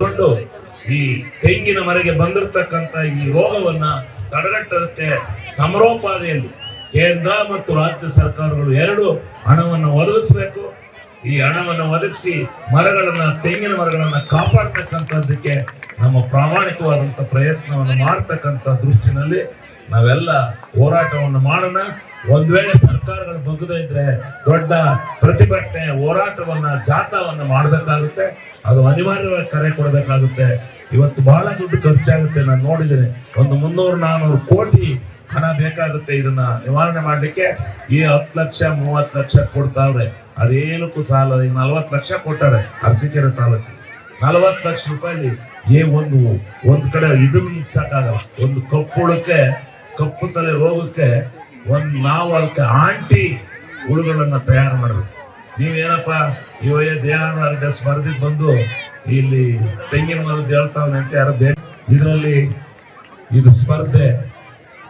ಕೊಂಡು ಈ ತೆಂಗಿನ ಮರೆಗೆ ಬಂದಿರತಕ್ಕಂತ ಈ ರೋಗವನ್ನ ತಡೆಗಟ್ಟದಕ್ಕೆ ಸಮರೋಪಾದಿಯಲ್ಲಿ ಕೇಂದ್ರ ಮತ್ತು ರಾಜ್ಯ ಸರ್ಕಾರಗಳು ಎರಡು ಹಣವನ್ನು ಒದಗಿಸಬೇಕು. ಈ ಹಣವನ್ನು ಒದಗಿಸಿ ಮರಗಳನ್ನ, ತೆಂಗಿನ ಮರಗಳನ್ನ ಕಾಪಾಡ್ತಕ್ಕಂಥದ್ದಕ್ಕೆ ನಮ್ಮ ಪ್ರಾಮಾಣಿಕವಾದಂತ ಪ್ರಯತ್ನವನ್ನು ಮಾಡ್ತಕ್ಕಂಥ ದೃಷ್ಟಿನಲ್ಲಿ ನಾವೆಲ್ಲ ಹೋರಾಟವನ್ನು ಮಾಡೋಣ. ಒಂದ್ ವೇಳೆ ಸರ್ಕಾರಗಳು ಬಗ್ಗದೇ ಇದ್ರೆ ದೊಡ್ಡ ಪ್ರತಿಭಟನೆ, ಹೋರಾಟವನ್ನ, ಜಾಥಾವನ್ನ ಮಾಡಬೇಕಾಗುತ್ತೆ. ಅದು ಅನಿವಾರ್ಯವಾಗಿ ಕರೆ ಕೊಡಬೇಕಾಗುತ್ತೆ. ಇವತ್ತು ಬಹಳ ದುಡ್ಡು ಖರ್ಚಾಗುತ್ತೆ. ನಾನು ನೋಡಿದ್ದೇನೆ, ಒಂದು ಮುನ್ನೂರು ನಾನೂರು ಕೋಟಿ ಹಣ ಬೇಕಾಗುತ್ತೆ ಇದನ್ನ ನಿವಾರಣೆ ಮಾಡಲಿಕ್ಕೆ. ಈ ಹತ್ತು ಲಕ್ಷ, ಮೂವತ್ತು ಲಕ್ಷ ಕೊಡ್ತಾವ್ರೆ ಅದೇನಕ್ಕೂ ಸಾಲ ಈಗ ನಲ್ವತ್ತು ಲಕ್ಷ ಕೊಟ್ಟಾರೆ ಅರಸೀಕೆರೆ ತಾಲೂಕು. ನಲವತ್ತು ಲಕ್ಷ ರೂಪಾಯಿ ಏ ಒಂದು ಒಂದು ಕಡೆ ಇದನ್ನ ಸಾಕಾಗಲ್ಲ. ಒಂದು ಕಪ್ಪುಳಕ್ಕೆ ಕಪ್ಪು ತಲೆ ರೋಗಕ್ಕೆ ಒಂದು ನಾವು ಅದಕ್ಕೆ ಆಂಟಿ ಹುಳುಗಳನ್ನ ತಯಾರು ಮಾಡಬೇಕು ನೀವೇನಪ್ಪ ವಯ ದೇಹಾನಾರೋಗ್ಯ ಸ್ಪರ್ಧೆಗೆ ಬಂದು ಇಲ್ಲಿ ತೆಂಗಿನ ಮರದ ಹೇಳ್ತಾವನೆ ಅಂತ ಯಾರು ಇದರಲ್ಲಿ ಇದು ಸ್ಪರ್ಧೆ.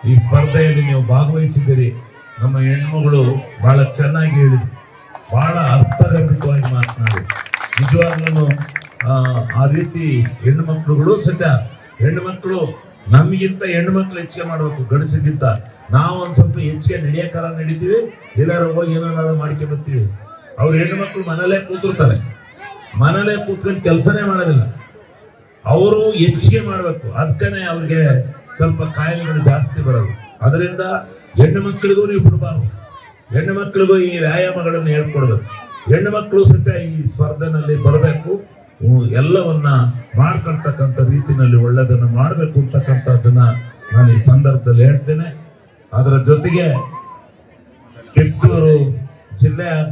ಈ ಸ್ಪರ್ಧೆಯಲ್ಲಿ ನೀವು ಭಾಗವಹಿಸಿದ್ದೀರಿ. ನಮ್ಮ ಹೆಣ್ಮಗಳು ಬಹಳ ಚೆನ್ನಾಗಿ ಹೇಳಿದ್ರು. ಬಹಳ ಅರ್ಥಗರ್ಭಿತವಾಗಿ ಮಾತನಾಡಿ ನಿಜವಾಗ್ಲೂ ಆ, ರೀತಿ ಹೆಣ್ಣು ಮಕ್ಕಳುಗಳು ಸದ್ಯ ಹೆಣ್ಣು ಮಕ್ಕಳು ನಮಗಿಂತ ಹೆಣ್ಣು ಮಕ್ಕಳು ಹೆಚ್ಚಿಗೆ ಮಾಡಬೇಕು ಗಂಡಸಿಗಿಂತ ನಾವು ಒಂದು ಸ್ವಲ್ಪ ಹೆಚ್ಚಿಗೆ ಕಾಲ ನಡೀತೀವಿ ಎಲ್ಲಾರು ಹೋಗಿ ಏನಾದ್ರು ಮಾಡ್ಕೊಂಡ್ ಬರ್ತೀವಿ. ಅವ್ರ ಹೆಣ್ಣು ಮಕ್ಕಳು ಮನೇಲೇ ಕೂತಿರ್ತಾರೆ. ಮನೇಲೇ ಕೂತ್ಕೊಂಡು ಕೆಲಸನೇ ಮಾಡೋದಿಲ್ಲ. ಅವರು ಹೆಚ್ಚಿಗೆ ಮಾಡಬೇಕು. ಅದಕ್ಕೆ ಅವ್ರಿಗೆ ಸ್ವಲ್ಪ ಕಾಯಿಲೆಗಳು ಜಾಸ್ತಿ ಬರೋದು. ಅದರಿಂದ ಹೆಣ್ಣು ಮಕ್ಕಳಿಗೂ ನೀವು ಬಿಡಬಾರ್ದು. ಹೆಣ್ಣು ಮಕ್ಕಳಿಗೂ ಈ ವ್ಯಾಯಾಮಗಳನ್ನು ಹೇಳ್ಕೊಡ್ಬೇಕು. ಹೆಣ್ಣು ಮಕ್ಕಳು ಈ ಸ್ಪರ್ಧೆನಲ್ಲಿ ಬರಬೇಕು. ಎಲ್ಲವನ್ನ ಮಾಡ್ಕೊಳ್ತಕ್ಕಂಥ ರೀತಿನಲ್ಲಿ ಒಳ್ಳೆದನ್ನ ಮಾಡಬೇಕು ಅಂತಕ್ಕಂಥದ್ದನ್ನ ನಾನು ಈ ಸಂದರ್ಭದಲ್ಲಿ ಹೇಳ್ತೇನೆ. ಅದರ ಜೊತೆಗೆ ಕಿತ್ತೂರು ಜಿಲ್ಲೆಯ